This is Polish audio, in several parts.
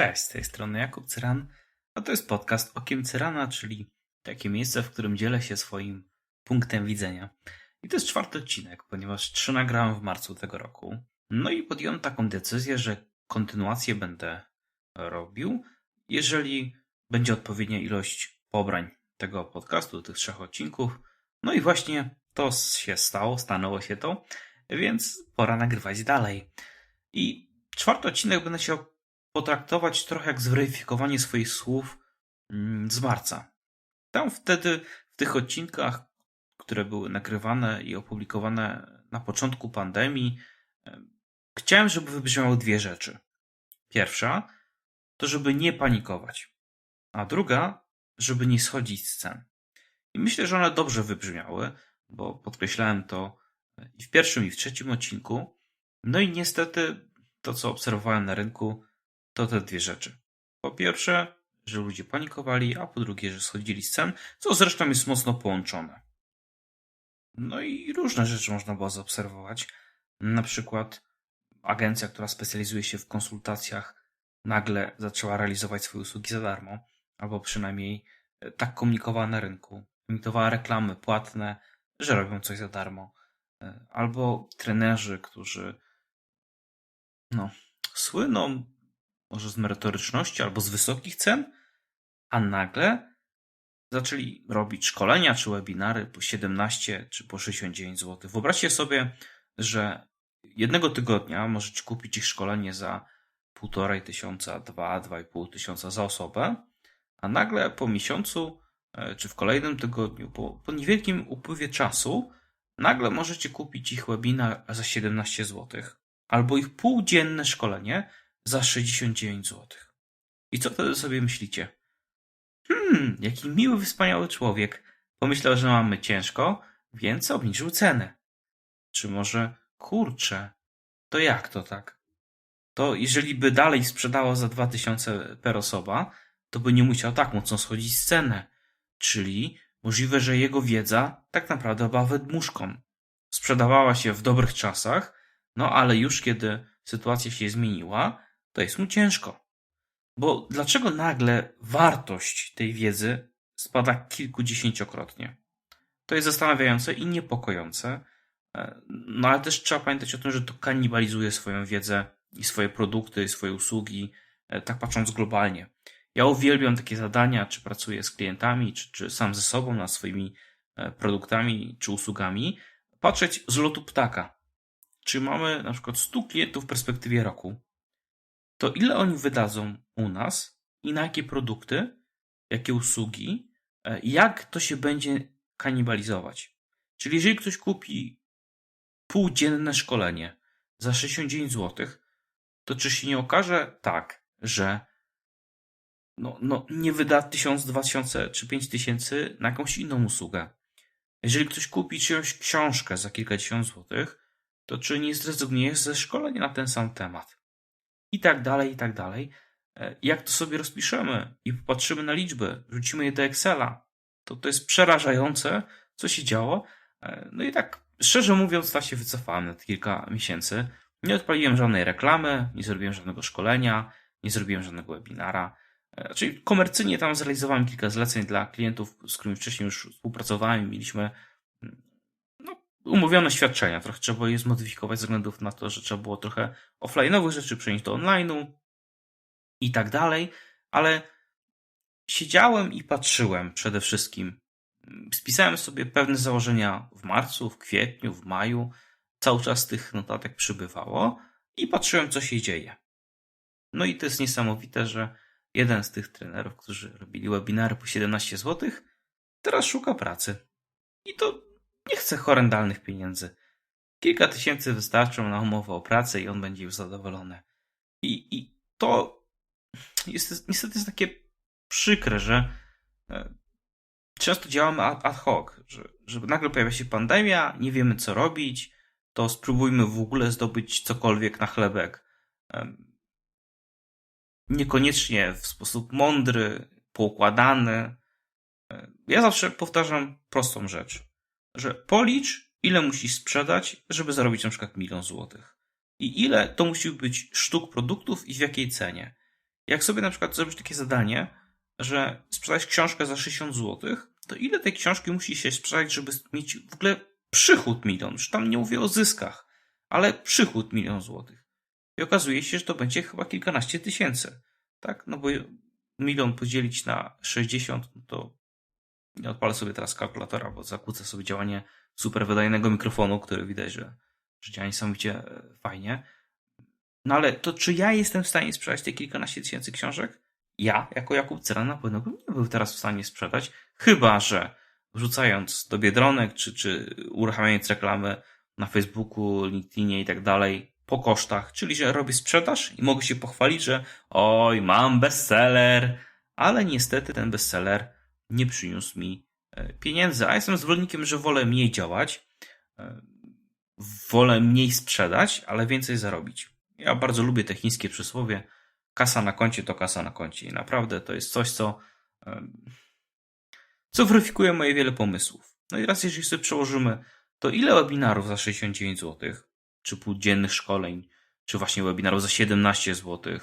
Cześć, z tej strony Jakub Cyran, a to jest podcast Okiem Cyrana, czyli takie miejsce, w którym dzielę się swoim punktem widzenia. I to jest czwarty odcinek, ponieważ trzy nagrałem w marcu tego roku. No i podjąłem taką decyzję, że kontynuację będę robił, jeżeli będzie odpowiednia ilość pobrań tego podcastu, tych trzech odcinków. No i właśnie to się stało, stanęło się to, więc pora nagrywać dalej. I czwarty odcinek będę się potraktować trochę jak zweryfikowanie swoich słów mm, z marca. Tam wtedy, w tych odcinkach, które były nagrywane i opublikowane na początku pandemii, chciałem, żeby wybrzmiały dwie rzeczy. Pierwsza to, żeby nie panikować, a druga, żeby nie schodzić z cen. I myślę, że one dobrze wybrzmiały, bo podkreślałem to i w pierwszym, i w trzecim odcinku. No i niestety to, co obserwowałem na rynku, to te dwie rzeczy. Po pierwsze, że ludzie panikowali, a po drugie, że schodzili z cen, co zresztą jest mocno połączone. No i różne rzeczy można było zaobserwować. Na przykład agencja, która specjalizuje się w konsultacjach, nagle zaczęła realizować swoje usługi za darmo, albo przynajmniej e, tak komunikowała na rynku. Emitowała reklamy płatne, że robią coś za darmo. E, albo trenerzy, którzy no, słyną może z merytoryczności albo z wysokich cen, a nagle zaczęli robić szkolenia czy webinary po 17 czy po 69 zł. Wyobraźcie sobie, że jednego tygodnia możecie kupić ich szkolenie za 1,5 tysiąca, 2, 2,5 tysiąca za osobę, a nagle po miesiącu e, czy w kolejnym tygodniu, po, po niewielkim upływie czasu, nagle możecie kupić ich webinar za 17 zł albo ich półdzienne szkolenie za 69 zł. I co wtedy sobie myślicie? Hmm, jaki miły, wspaniały człowiek. Pomyślał, że mamy ciężko, więc obniżył cenę. Czy może, kurczę, to jak to tak? To jeżeli by dalej sprzedało za 2000 per osoba, to by nie musiał tak mocno schodzić z cenę. Czyli możliwe, że jego wiedza tak naprawdę była wydmuszką. Sprzedawała się w dobrych czasach, no ale już kiedy sytuacja się zmieniła, to jest mu ciężko. Bo dlaczego nagle wartość tej wiedzy spada kilkudziesięciokrotnie? To jest zastanawiające i niepokojące. E, no ale też trzeba pamiętać o tym, że to kanibalizuje swoją wiedzę i swoje produkty, i swoje usługi, e, tak patrząc globalnie. Ja uwielbiam takie zadania, czy pracuję z klientami, czy, czy sam ze sobą nad swoimi e, produktami czy usługami, patrzeć z lotu ptaka. Czy mamy na przykład 100 klientów w perspektywie roku, to ile oni wydadzą u nas i na jakie produkty, jakie usługi, e, jak to się będzie kanibalizować. Czyli jeżeli ktoś kupi półdzienne szkolenie za 69 zł, to czy się nie okaże tak, że no, no, nie wyda 1000, 2000 czy 5000 na jakąś inną usługę. Jeżeli ktoś kupi czyjąś książkę za kilkadziesiąt złotych, to czy nie zrezygnuje ze szkolenia na ten sam temat? I tak dalej, i tak dalej. E, jak to sobie rozpiszemy i popatrzymy na liczby, rzucimy je do Excela, to to jest przerażające, co się działo. E, no i tak, szczerze mówiąc, ta się wycofałem na kilka miesięcy. Nie odpaliłem żadnej reklamy, nie zrobiłem żadnego szkolenia, nie zrobiłem żadnego webinara. E, czyli komercyjnie tam zrealizowałem kilka zleceń dla klientów, z którymi wcześniej już współpracowałem mieliśmy umówione świadczenia. Trochę trzeba je zmodyfikować ze względów na to, że trzeba było trochę offline'owych rzeczy przenieść do online'u i tak dalej, ale siedziałem i patrzyłem przede wszystkim. Spisałem sobie pewne założenia w marcu, w kwietniu, w maju. Cały czas tych notatek przybywało i patrzyłem, co się dzieje. No i to jest niesamowite, że jeden z tych trenerów, którzy robili webinary po 17 zł, teraz szuka pracy. I to nie chce horrendalnych pieniędzy. Kilka tysięcy wystarczą na umowę o pracę i on będzie już zadowolony. I, i to jest, niestety jest takie przykre, że e, często działamy ad hoc, że, że nagle pojawia się pandemia, nie wiemy co robić, to spróbujmy w ogóle zdobyć cokolwiek na chlebek. Niekoniecznie w sposób mądry, poukładany. E, ja zawsze powtarzam prostą rzecz że policz, ile musisz sprzedać, żeby zarobić na przykład milion złotych. I ile to musi być sztuk produktów i w jakiej cenie. jak sobie na przykład zrobisz takie zadanie, że sprzedać książkę za 60 zł, to ile tej książki musi się sprzedać, żeby mieć w ogóle przychód milion? Już tam nie mówię o zyskach, ale przychód milion złotych. I okazuje się, że to będzie chyba kilkanaście tysięcy. Tak? No bo milion podzielić na 60, no to nie odpalę sobie teraz kalkulatora, bo zakłócę sobie działanie super wydajnego mikrofonu, który widać, że, że działa niesamowicie e, fajnie. No ale to czy ja jestem w stanie sprzedać te kilkanaście tysięcy książek? Ja, jako Jakub Cyran, na pewno bym nie był teraz w stanie sprzedać, chyba że wrzucając do Biedronek, czy, czy uruchamiając reklamy na Facebooku, LinkedInie i tak dalej, po kosztach, czyli że robię sprzedaż i mogę się pochwalić, że oj, mam bestseller, ale niestety ten bestseller nie przyniósł mi e, pieniędzy, a jestem zwolennikiem, że wolę mniej działać, e, wolę mniej sprzedać, ale więcej zarobić. Ja bardzo lubię te chińskie przysłowie, kasa na koncie to kasa na koncie i naprawdę to jest coś, co, e, co weryfikuje moje wiele pomysłów. No i teraz, jeżeli sobie przełożymy, to ile webinarów za 69 zł, czy półdziennych szkoleń, czy właśnie webinarów za 17 zł,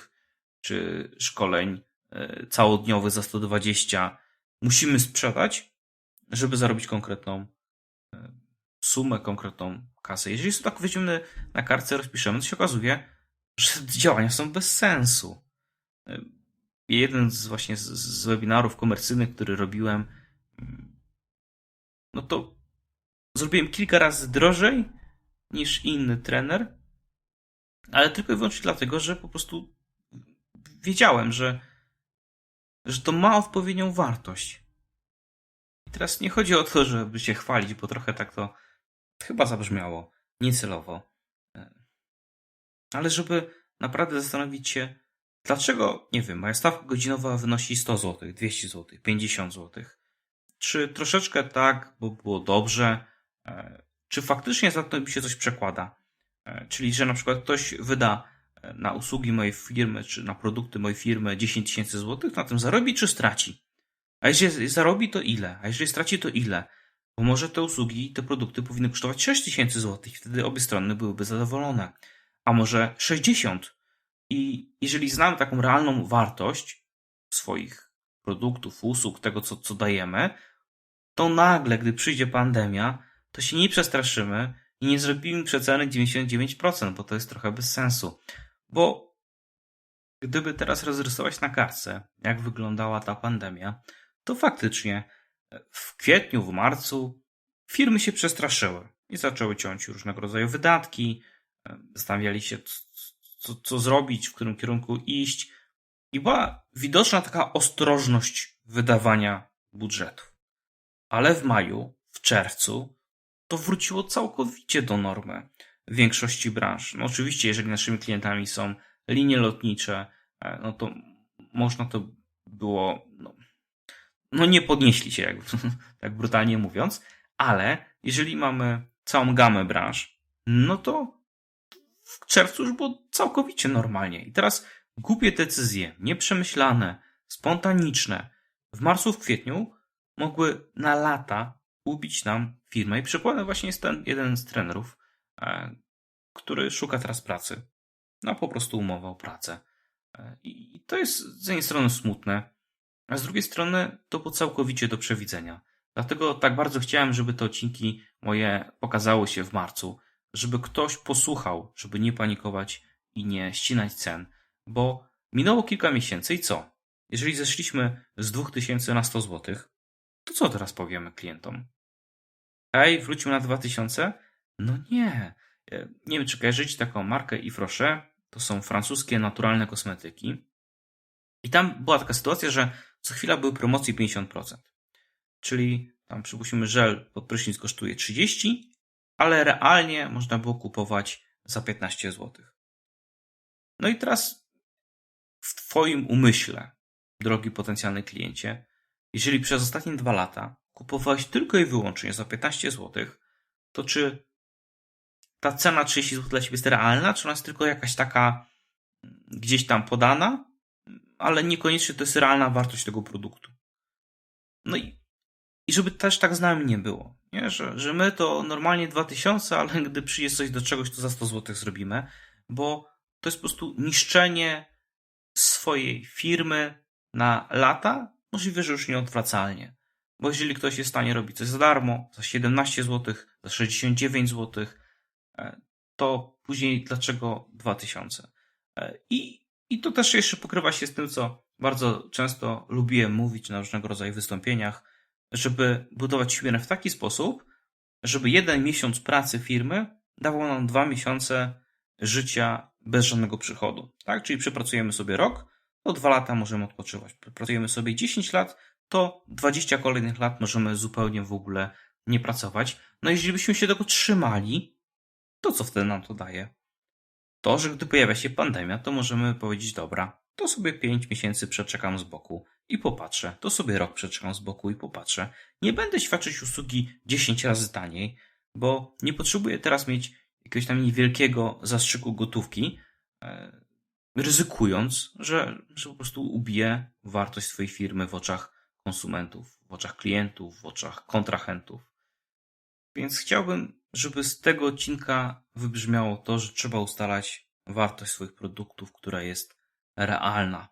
czy szkoleń całodniowych za 120 musimy sprzedać, żeby zarobić konkretną e, sumę, konkretną kasę. Jeżeli sobie tak weźmiemy na kartce, rozpiszemy, to się okazuje, że działania są bez sensu. E, jeden z właśnie z, z webinarów komercyjnych, który robiłem, mm, no to zrobiłem kilka razy drożej niż inny trener, ale tylko i wyłącznie dlatego, że po prostu wiedziałem, że że to ma odpowiednią wartość. I teraz nie chodzi o to, żeby się chwalić, bo trochę tak to chyba zabrzmiało niecelowo. Ale żeby naprawdę zastanowić się, dlaczego, nie wiem, moja stawka godzinowa wynosi 100 zł, 200 zł, 50 zł. Czy troszeczkę tak, bo było dobrze, e, czy faktycznie za to mi się coś przekłada. E, czyli, że na przykład ktoś wyda na usługi mojej firmy, czy na produkty mojej firmy 10 tysięcy złotych, na tym zarobi czy straci? A jeżeli zarobi, to ile? A jeżeli straci, to ile? Bo może te usługi, te produkty powinny kosztować 6 tysięcy złotych, wtedy obie strony byłyby zadowolone. A może 60? I jeżeli znamy taką realną wartość swoich produktów, usług, tego, co, co dajemy, to nagle, gdy przyjdzie pandemia, to się nie przestraszymy i nie zrobimy przeceny 99%, bo to jest trochę bez sensu. Bo gdyby teraz rozrysować na kartce, jak wyglądała ta pandemia, to faktycznie w kwietniu, w marcu firmy się przestraszyły i zaczęły ciąć różnego rodzaju wydatki, zastanawiali się, co, co zrobić, w którym kierunku iść. I była widoczna taka ostrożność wydawania budżetów. Ale w maju, w czerwcu, to wróciło całkowicie do normy w większości branż. No oczywiście, jeżeli naszymi klientami są linie lotnicze, e, no to można to było, no, no nie podnieśli się, jak, tak brutalnie mówiąc, ale jeżeli mamy całą gamę branż, no to w czerwcu już było całkowicie normalnie. I teraz głupie decyzje, nieprzemyślane, spontaniczne, w marcu, w kwietniu mogły na lata ubić nam firmę. I przykładem właśnie jest ten jeden z trenerów, który szuka teraz pracy. No po prostu umowę o pracę. E, I to jest z jednej strony smutne, a z drugiej strony to było całkowicie do przewidzenia. Dlatego tak bardzo chciałem, żeby te odcinki moje pokazały się w marcu, żeby ktoś posłuchał, żeby nie panikować i nie ścinać cen, bo minęło kilka miesięcy i co? Jeżeli zeszliśmy z 2000 na 100 zł, to co teraz powiemy klientom? Ej, wróćmy na 2000? No nie. E, nie wiem, czy kojarzycie taką markę Ifroche. To są francuskie naturalne kosmetyki. I tam była taka sytuacja, że co chwila były promocje 50%. Czyli tam przypuśćmy żel pod prysznic kosztuje 30, ale realnie można było kupować za 15 zł. No i teraz w Twoim umyśle, drogi potencjalny kliencie, jeżeli przez ostatnie dwa lata kupowałeś tylko i wyłącznie za 15 zł, to czy ta cena 30 zł dla Ciebie jest realna, czy ona jest tylko jakaś taka gdzieś tam podana, ale niekoniecznie to jest realna wartość tego produktu. No i, i żeby też tak z nami nie było, nie? Że, że my to normalnie 2000, ale gdy przyjdzie coś do czegoś, to za 100 zł zrobimy, bo to jest po prostu niszczenie swojej firmy na lata, możliwe, że już nieodwracalnie. Bo jeżeli ktoś jest w stanie robić coś za darmo, za 17 zł, za 69 zł, e, to później dlaczego 2000? E, I, I to też jeszcze pokrywa się z tym, co bardzo często lubiłem mówić na różnego rodzaju wystąpieniach, żeby budować firmę w taki sposób, żeby jeden miesiąc pracy firmy dawał nam dwa miesiące życia bez żadnego przychodu. Tak? Czyli przepracujemy sobie rok, to dwa lata możemy odpoczywać. Pracujemy sobie 10 lat, to 20 kolejnych lat możemy zupełnie w ogóle nie pracować. No jeżeli byśmy się tego trzymali, to co wtedy nam to daje? To, że gdy pojawia się pandemia, to możemy powiedzieć, dobra, to sobie 5 miesięcy przeczekam z boku i popatrzę, to sobie rok przeczekam z boku i popatrzę. Nie będę świadczyć usługi 10 razy taniej, bo nie potrzebuję teraz mieć jakiegoś tam niewielkiego zastrzyku gotówki, e, ryzykując, że, że po prostu ubije wartość swojej firmy w oczach konsumentów, w oczach klientów, w oczach kontrahentów. Więc chciałbym, żeby z tego odcinka wybrzmiało to, że trzeba ustalać wartość swoich produktów, która jest realna.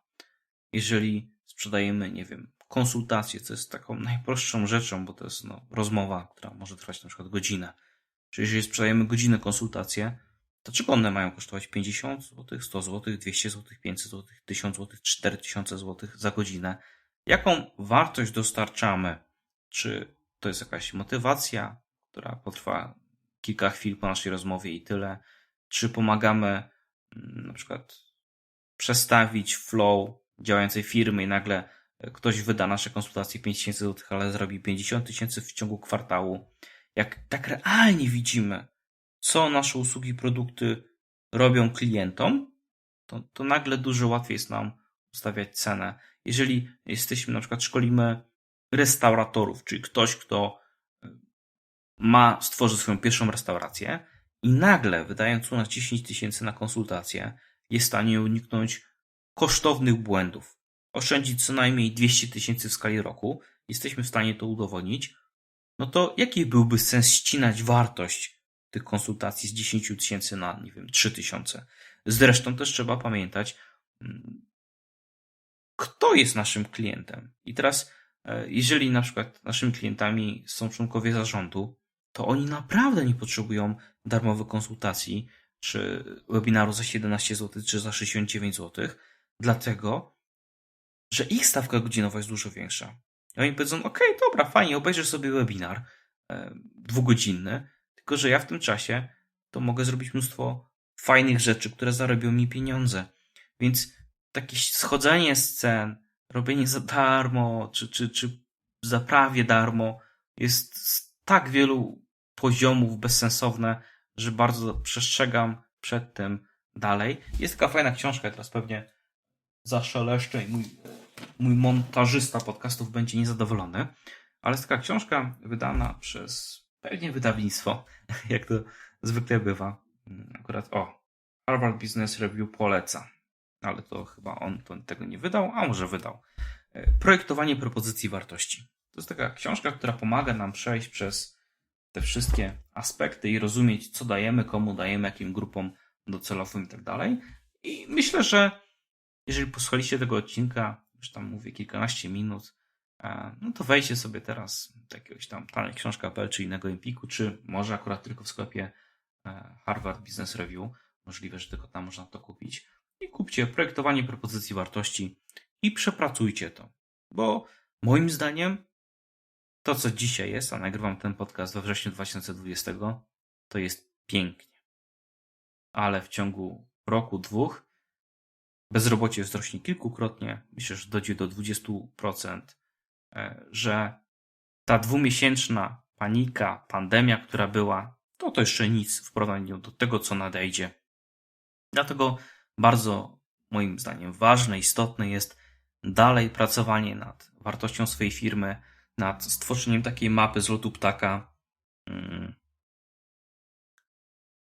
Jeżeli sprzedajemy, nie wiem, konsultacje, co jest taką najprostszą rzeczą, bo to jest no, rozmowa, która może trwać na przykład godzinę. Czyli jeżeli sprzedajemy godzinę konsultację, to czego one mają kosztować 50 zł, 100 zł, 200 zł, 500 zł, 1000 zł, 4000 zł za godzinę? Jaką wartość dostarczamy? Czy to jest jakaś motywacja, która potrwa kilka chwil po naszej rozmowie i tyle? Czy pomagamy mm, na przykład przestawić flow działającej firmy i nagle ktoś wyda nasze konsultacje 5000 zł, ale zrobi 50 tysięcy w ciągu kwartału? Jak tak realnie widzimy, co nasze usługi, produkty robią klientom, to, to nagle dużo łatwiej jest nam ustawiać cenę. Jeżeli jesteśmy, na przykład szkolimy restauratorów, czyli ktoś, kto e, ma stworzyć swoją pierwszą restaurację i nagle, wydając u nas 10 tysięcy na konsultację, jest w stanie uniknąć kosztownych błędów, oszczędzić co najmniej 200 tysięcy w skali roku, jesteśmy w stanie to udowodnić, no to jaki byłby sens ścinać wartość tych konsultacji z 10 tysięcy na, nie wiem, 3 tysiące? Zresztą też trzeba pamiętać, mm, kto jest naszym klientem. I teraz, e, jeżeli na przykład naszymi klientami są członkowie zarządu, to oni naprawdę nie potrzebują darmowych konsultacji, czy webinaru za 17 zł, czy za 69 zł, dlatego, że ich stawka godzinowa jest dużo większa. I oni powiedzą, ok, dobra, fajnie, obejrzysz sobie webinar e, dwugodzinny, tylko że ja w tym czasie to mogę zrobić mnóstwo fajnych rzeczy, które zarobią mi pieniądze. Więc takie schodzenie z cen, robienie za darmo, czy, czy, czy za prawie darmo, jest z tak wielu poziomów bezsensowne, że bardzo przestrzegam przed tym dalej. Jest taka fajna książka, teraz pewnie zaszeleszczę i mój mój montażysta podcastów będzie niezadowolony, ale jest taka książka wydana przez pewnie wydawnictwo, jak to zwykle bywa. Akurat o, Harvard Business Review poleca, ale to chyba on to, tego nie wydał, a może wydał. E, projektowanie propozycji wartości. To jest taka książka, która pomaga nam przejść przez te wszystkie aspekty i rozumieć, co dajemy, komu dajemy, jakim grupom docelowym i tak dalej. I myślę, że jeżeli posłuchaliście tego odcinka, już tam mówię kilkanaście minut, e, no to wejdźcie sobie teraz do jakiegoś tam książka.pl czy innego Empiku, czy może akurat tylko w sklepie e, Harvard Business Review. Możliwe, że tylko tam można to kupić. I kupcie projektowanie propozycji wartości i przepracujcie to. Bo moim zdaniem to, co dzisiaj jest, a nagrywam ten podcast we wrześniu 2020, to jest pięknie. Ale w ciągu roku, dwóch bezrobocie wzrośnie kilkukrotnie, myślę, że dojdzie do 20%, e, że ta dwumiesięczna panika, pandemia, która była, to to jeszcze nic w porównaniu do tego, co nadejdzie. Dlatego bardzo moim zdaniem ważne, istotne jest dalej pracowanie nad wartością swojej firmy, nad stworzeniem takiej mapy z lotu ptaka. Hmm.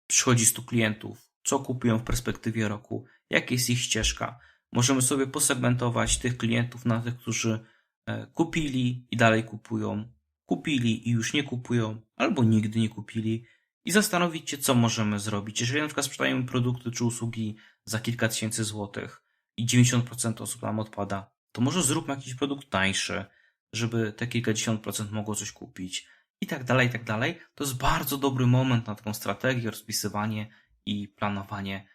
Przychodzi 100 klientów, co kupują w perspektywie roku, jaka jest ich ścieżka. Możemy sobie posegmentować tych klientów na tych, którzy e, kupili i dalej kupują, kupili i już nie kupują, albo nigdy nie kupili i zastanowić się, co możemy zrobić. Jeżeli na przykład sprzedajemy produkty czy usługi za kilka tysięcy złotych i 90% osób nam odpada, to może zróbmy jakiś produkt tańszy, żeby te kilkadziesiąt procent mogło coś kupić i tak dalej, i tak dalej. To jest bardzo dobry moment na taką strategię, rozpisywanie i planowanie,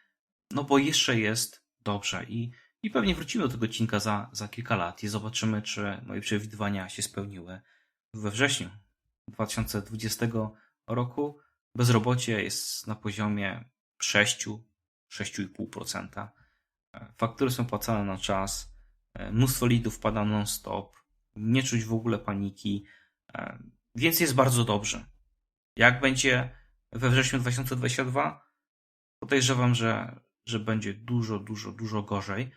no bo jeszcze jest dobrze i, i pewnie wrócimy do tego odcinka za, za kilka lat i zobaczymy, czy moje przewidywania się spełniły. We wrześniu 2020 roku bezrobocie jest na poziomie 6, 6,5%. Faktury są płacone na czas, mnóstwo lidów pada non-stop, nie czuć w ogóle paniki, więc jest bardzo dobrze. Jak będzie we wrześniu 2022? Podejrzewam, że, że będzie dużo, dużo, dużo gorzej.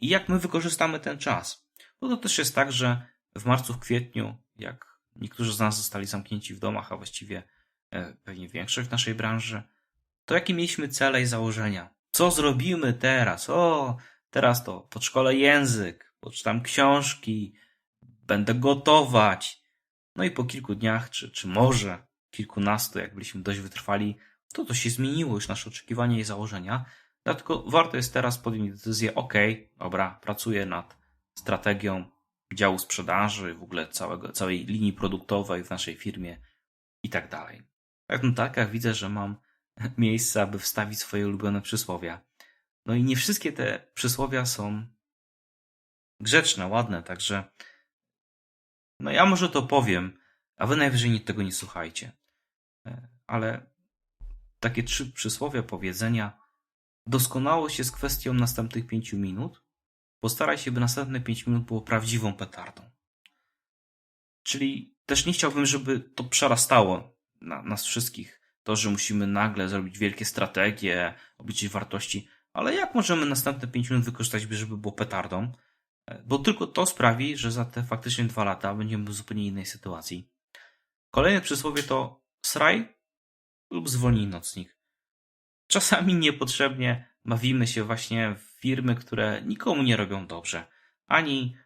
I jak my wykorzystamy ten czas? Bo to też jest tak, że w marcu, w kwietniu, jak niektórzy z nas zostali zamknięci w domach, a właściwie e, pewnie większość w naszej branży, to jakie mieliśmy cele i założenia? Co zrobimy teraz? O, teraz to podszkolę język, poczytam książki, będę gotować. No i po kilku dniach, czy, czy może kilkunastu, jak byliśmy dość wytrwali, to to się zmieniło już nasze oczekiwania i założenia. Dlatego warto jest teraz podjąć decyzję, ok, dobra, pracuję nad strategią działu sprzedaży, w ogóle całego, całej linii produktowej w naszej firmie i tak dalej. Tak, no tak, jak widzę, że mam miejsce, aby wstawić swoje ulubione przysłowia. No i nie wszystkie te przysłowia są grzeczne, ładne, także no ja może to powiem, a wy najwyżej tego nie słuchajcie. E, ale takie trzy przysłowia, powiedzenia. Doskonałość jest kwestią następnych pięciu minut. Postaraj się, by następne pięć minut było prawdziwą petardą. Czyli też nie chciałbym, żeby to przerastało na nas wszystkich. To, że musimy nagle zrobić wielkie strategie, obliczyć wartości, ale jak możemy następne pięć minut wykorzystać, żeby było petardą? Bo tylko to sprawi, że za te faktycznie dwa lata będziemy w zupełnie innej sytuacji. Kolejne przysłowie to sraj lub zwolnij nocnik. Czasami niepotrzebnie bawimy się właśnie w firmy, które nikomu nie robią dobrze. Ani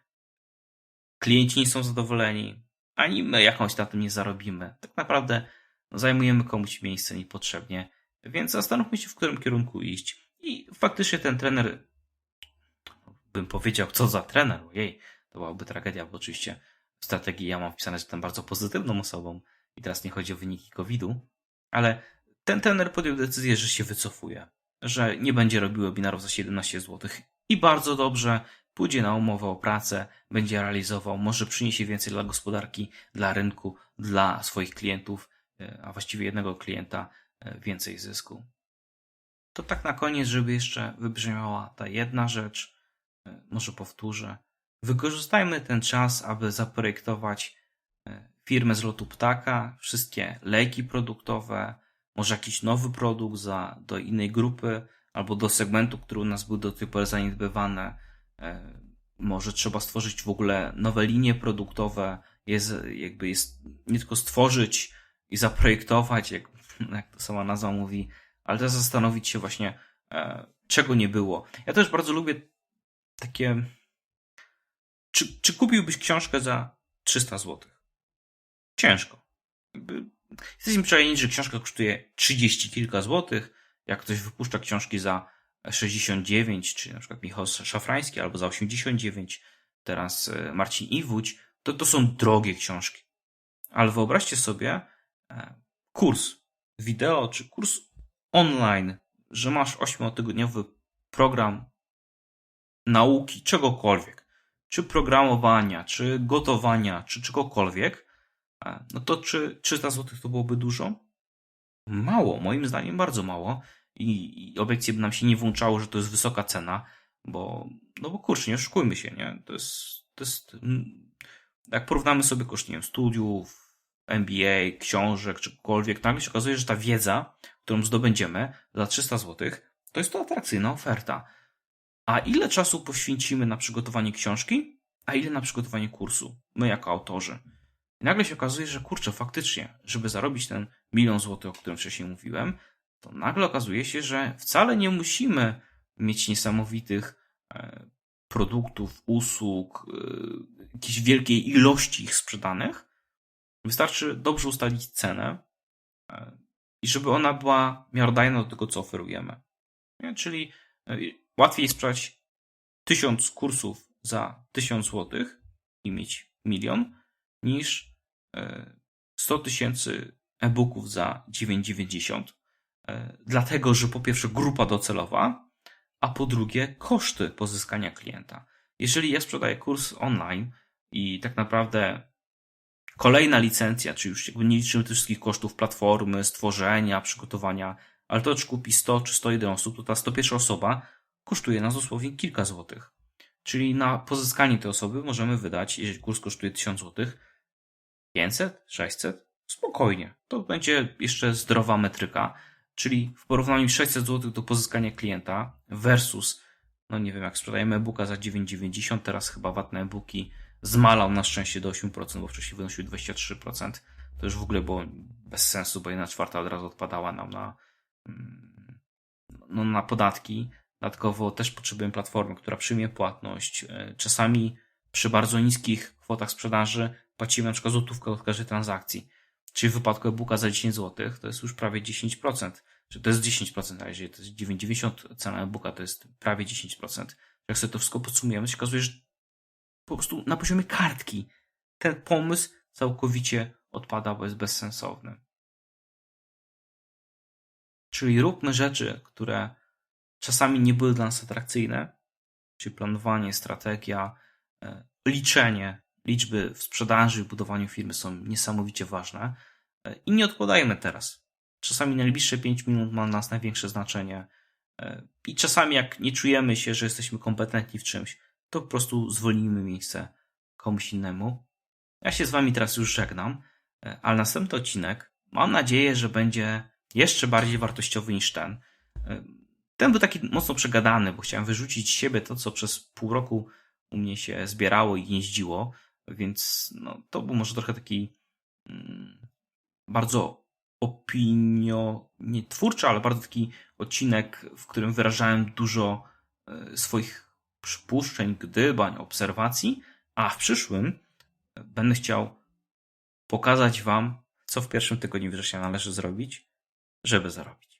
klienci nie są zadowoleni, ani my jakąś na tym nie zarobimy. Tak naprawdę zajmujemy komuś miejsce niepotrzebnie, więc zastanówmy się, w którym kierunku iść. I faktycznie ten trener bym powiedział, co za trener, ojej, to byłaby tragedia, bo oczywiście w strategii ja mam wpisane, że jestem bardzo pozytywną osobą i teraz nie chodzi o wyniki COVID-u, ale ten trener podjął decyzję, że się wycofuje, że nie będzie robił webinarów za 17 zł i bardzo dobrze pójdzie na umowę o pracę, będzie realizował, może przyniesie więcej dla gospodarki, dla rynku, dla swoich klientów, e, a właściwie jednego klienta e, więcej zysku. To tak na koniec, żeby jeszcze wybrzmiała ta jedna rzecz, może powtórzę. Wykorzystajmy ten czas, aby zaprojektować e, firmę z lotu ptaka, wszystkie leki produktowe, może jakiś nowy produkt za, do innej grupy albo do segmentu, który u nas był do tej pory zaniedbywany. E, może trzeba stworzyć w ogóle nowe linie produktowe, jest, jakby jest nie tylko stworzyć i zaprojektować, jak, jak to sama nazwa mówi, ale też zastanowić się właśnie, e, czego nie było. Ja też bardzo lubię takie. Czy, czy kupiłbyś książkę za 300 zł? Ciężko. Jesteśmy przyjęci, że książka kosztuje 30 kilka złotych. Jak ktoś wypuszcza książki za 69, czy na przykład Michał Szafrański, albo za 89, teraz e, Marcin Iwódź, to to są drogie książki. Ale wyobraźcie sobie e, kurs wideo, czy kurs online, że masz 8-tygodniowy program nauki czegokolwiek, czy programowania, czy gotowania, czy czegokolwiek, e, no to czy 300 zł to byłoby dużo? Mało, moim zdaniem bardzo mało. I, i obiekcje by nam się nie włączało, że to jest wysoka cena, bo, no bo kurczę, nie oszukujmy się, nie? To jest, to jest, mm, jak porównamy sobie koszt, nie wiem, studiów, MBA, książek, czegokolwiek, nagle się okazuje, że ta wiedza, którą zdobędziemy za 300 zł, to jest to atrakcyjna oferta. A ile czasu poświęcimy na przygotowanie książki, a ile na przygotowanie kursu? My jako autorzy. I nagle się okazuje, że kurczę, faktycznie, żeby zarobić ten milion złotych, o którym wcześniej mówiłem, to nagle okazuje się, że wcale nie musimy mieć niesamowitych e, produktów, usług, e, jakiejś wielkiej ilości ich sprzedanych. Wystarczy dobrze ustalić cenę e, i żeby ona była miarodajna do tego, co oferujemy. Czyli Łatwiej sprzedać tysiąc kursów za tysiąc złotych i mieć milion, niż e, 100 tysięcy e-booków za 9,90. E, Dlatego, że po pierwsze grupa docelowa, a po drugie koszty pozyskania klienta. Jeżeli ja sprzedaję kurs online i tak naprawdę kolejna licencja, czy już nie liczymy tych wszystkich kosztów platformy, stworzenia, przygotowania, ale to czy kupi 100 czy 101 osób, to ta 101 osoba kosztuje nas dosłownie kilka złotych. Czyli na pozyskanie tej osoby możemy wydać, jeżeli kurs kosztuje 1000 złotych, 500, 600, spokojnie. To będzie jeszcze zdrowa metryka, czyli w porównaniu 600 zł do pozyskania klienta versus, no nie wiem, jak sprzedajemy e-booka za 9,90, teraz chyba VAT na e-booki zmalał na szczęście do 8%, bo wcześniej wynosił 23%. To już w ogóle było bez sensu, bo jedna czwarta od razu odpadała nam na, mm, no, na podatki. Dodatkowo też potrzebujemy platformy, która przyjmie płatność. E, Czasami przy bardzo niskich kwotach sprzedaży płacimy na przykład złotówkę od każdej transakcji. Czyli w wypadku e-booka za 10 zł to jest już prawie 10%. Czy to jest 10%, a jeżeli to jest 9,90 cena e-booka, to jest prawie 10%. Jak sobie to wszystko podsumujemy, się okazuje, że po prostu na poziomie kartki ten pomysł całkowicie odpada, bo jest bezsensowny. Czyli róbmy rzeczy, które czasami nie były dla nas atrakcyjne, czyli planowanie, strategia, e, liczenie, liczby w sprzedaży i budowaniu firmy są niesamowicie ważne e, i nie odkładajmy teraz. Czasami najbliższe 5 minut ma dla nas największe znaczenie e, i czasami jak nie czujemy się, że jesteśmy kompetentni w czymś, to po prostu zwolnimy miejsce komuś innemu. Ja się z wami teraz już żegnam, ale następny odcinek mam nadzieję, że będzie jeszcze bardziej wartościowy niż ten. Ten był taki mocno przegadany, bo chciałem wyrzucić z siebie to, co przez pół roku u mnie się zbierało i jeździło, więc no, to był może trochę taki mm, bardzo opinio, nie twórczy, ale bardzo taki odcinek, w którym wyrażałem dużo e, swoich przypuszczeń, gdybań, obserwacji, a w przyszłym będę chciał pokazać Wam, co w pierwszym tygodniu września należy zrobić, żeby zarobić.